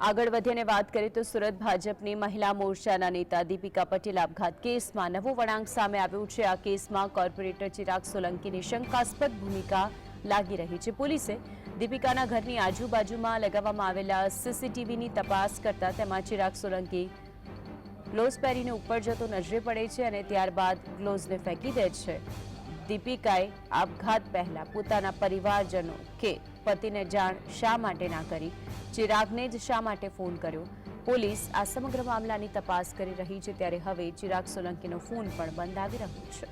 આગળ વધીને વાત કરીએ તો સુરત ભાજપની મહિલા મોરચાના નેતા દીપિકા પટેલ આપઘાત કેસમાં નવો વળાંક સામે આવ્યું છે. આ કેસમાં કોર્પોરેટર ચિરાગ સોલંકીની શંકાસ્પદ ભૂમિકા લાગી રહી છે. પોલીસે દીપિકાના ઘરની આજુબાજુમાં લગાવવામાં આવેલા સીસીટીવીની તપાસ કરતા તેમાં ચિરાગ સોલંકી ગ્લોઝ પહેરીને ઉપર જતો નજરે પડે છે અને ત્યારબાદ ગ્લોઝને ફેંકી દે છે. દીપિકાએ આપઘાત પહેલા પોતાના પરિવારજનો કે પતિને જાણ શા માટે ના કરી? ચિરાગને જ શા માટે ફોન કર્યો? પોલીસ આ સમગ્ર મામલાની તપાસ કરી રહી છે ત્યારે હવે ચિરાગ સોલંકીનો ફોન પણ બંધ આવી રહ્યો છે.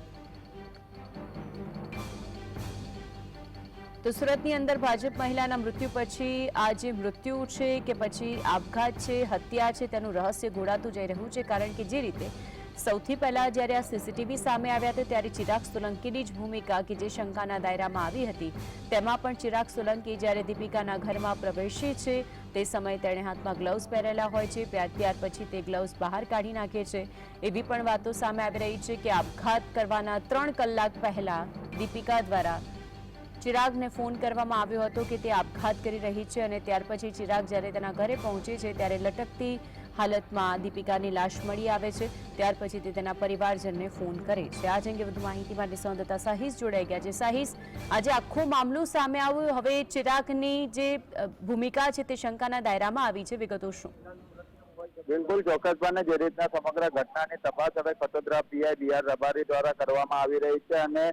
તો સુરતની અંદર ભાજપ મહિલાના મૃત્યુ પછી આ જે મૃત્યુ છે કે પછી આપઘાત છે, હત્યા છે, તેનું રહસ્ય ઘોડાતું જઈ રહ્યું છે કારણ કે જે રીતે સૌથી પહેલા જ્યારે આ સીસીટીવી સામે આવ્યા હતા ત્યારે ચિરાગ સોલંકીની જ ભૂમિકા કે જે શંકાના દાયરામાં આવી હતી, તેમાં પણ ચિરાગ સોલંકી જ્યારે દીપિકાના ઘરમાં પ્રવેશે છે, તે સમયે તેણે હાથમાં ગ્લવ્સ પહેરેલા હોય છે, ત્યાર પછી તે ગ્લવ્સ બહાર કાઢી નાખે છે. એવી પણ વાતો સામે આવી રહી છે કે આપઘાત કરવાના ત્રણ કલાક પહેલા દીપિકા દ્વારા ચિરાગને ફોન કરવામાં આવ્યો હતો કે તે આપઘાત કરી રહી છે અને ત્યાર પછી ચિરાગ જ્યારે તેના ઘરે પહોંચે છે, ત્યારે લટકતી હાલતમાં દીપિકાની લાશ મળી આવે છે. ત્યાર પછી તે તેના પરિવારજનને ફોન કરે છે. આજ અંગે વધુ માહિતી માટે સંવાદદાતા સાહિસ જોડાઈ ગયા છે. સાહિસ, આજે આખો મામલો સામે આવ્યો. હવે ચિરાગની જે ભૂમિકા છે તે શંકાના દાયરામાં આવી છે. વિગતો શું? બિલકુલ ચોક્કસપણે જે રીતના સમગ્ર ઘટનાની તપાસ હવે Katodara PI B R Rabari દ્વારા કરવામાં આવી રહી છે અને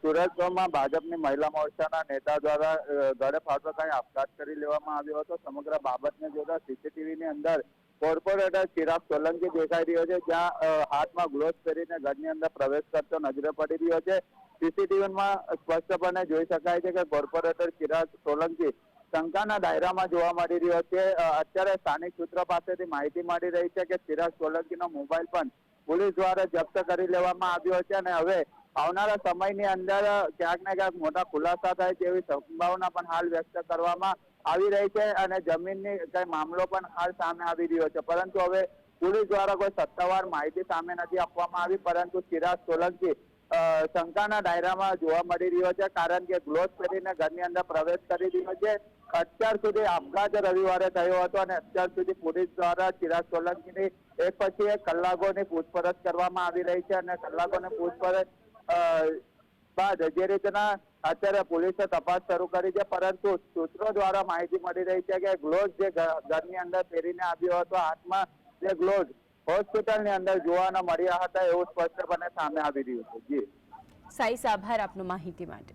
સુરતમાં ભાજપની મહિલા મોરચાના નેતા દ્વારા ગળે ફાટો કઈ આપઘાત કરી લેવામાં આવ્યો હતો. સમગ્ર બાબતને જોતા સીસીટીવી ની અંદર કોર્પોરેટર ચિરાગ સોલંકી દેખાઈ રહ્યો છે, જ્યાં હાથમાં ગ્લોવ્સ પહેરીને ઘરની અંદર પ્રવેશ કરતો નજરે પડી રહ્યો છે. સીસીટીવીમાં સ્પષ્ટપણે જોઈ શકાય છે કે કોર્પોરેટર ચિરાગ સોલંકી શંકાના દાયરામાં જોવા મળી રહ્યો છે. અત્યારે સ્થાનિક સૂત્ર પાસેથી માહિતી મળી રહી છે કે ચિરાગ સોલંકીનો મોબાઈલ પણ પોલીસ દ્વારા જપ્ત કરી લેવામાં આવ્યો છે અને હવે આવનારા સમયની અંદર ક્યાંક ને ક્યાંક મોટા ખુલાસા થાય તેવી સંભાવના પણ હાલ વ્યક્ત કરવામાં આવી રહી છે અને જમીનની કઈ મામલો પણ હાલ સામે આવી રહ્યો છે. પરંતુ હવે પોલીસ દ્વારા કોઈ સત્તાવાર માહિતી સામે નથી આપવામાં આવી, પરંતુ ચિરાગ સોલંકી શંકાના દાયરામાં જોવા મળી રહ્યો છે, કારણ કે ગ્લોસ પહેરીને ઘરની અંદર પ્રવેશ કરી રહ્યો છે. અત્યાર સુધી આપઘાત રવિવારે થયો હતો અને અત્યાર સુધી પોલીસ દ્વારા ચિરાગ સોલંકીની એક પછી એક કલાકોની પૂછપરછ કરવામાં આવી રહી છે અને કલાકોની પૂછપરછ બાદ જે રીતના અત્યારે પોલીસે તપાસ શરૂ કરી છે, પરંતુ સૂત્રો દ્વારા માહિતી મળી રહી છે કે ગ્લોવ્સ જે ઘરની અંદર પહેરીને આવ્યો હતો, હાથમાં જે ગ્લોવ્સ હોસ્પિટલની અંદર જોવાના મળ્યા હતા એવું સ્પષ્ટપણે સામે આવી રહ્યું છે. જી. સાઈસ આભાર આપનો માહિતી માટે.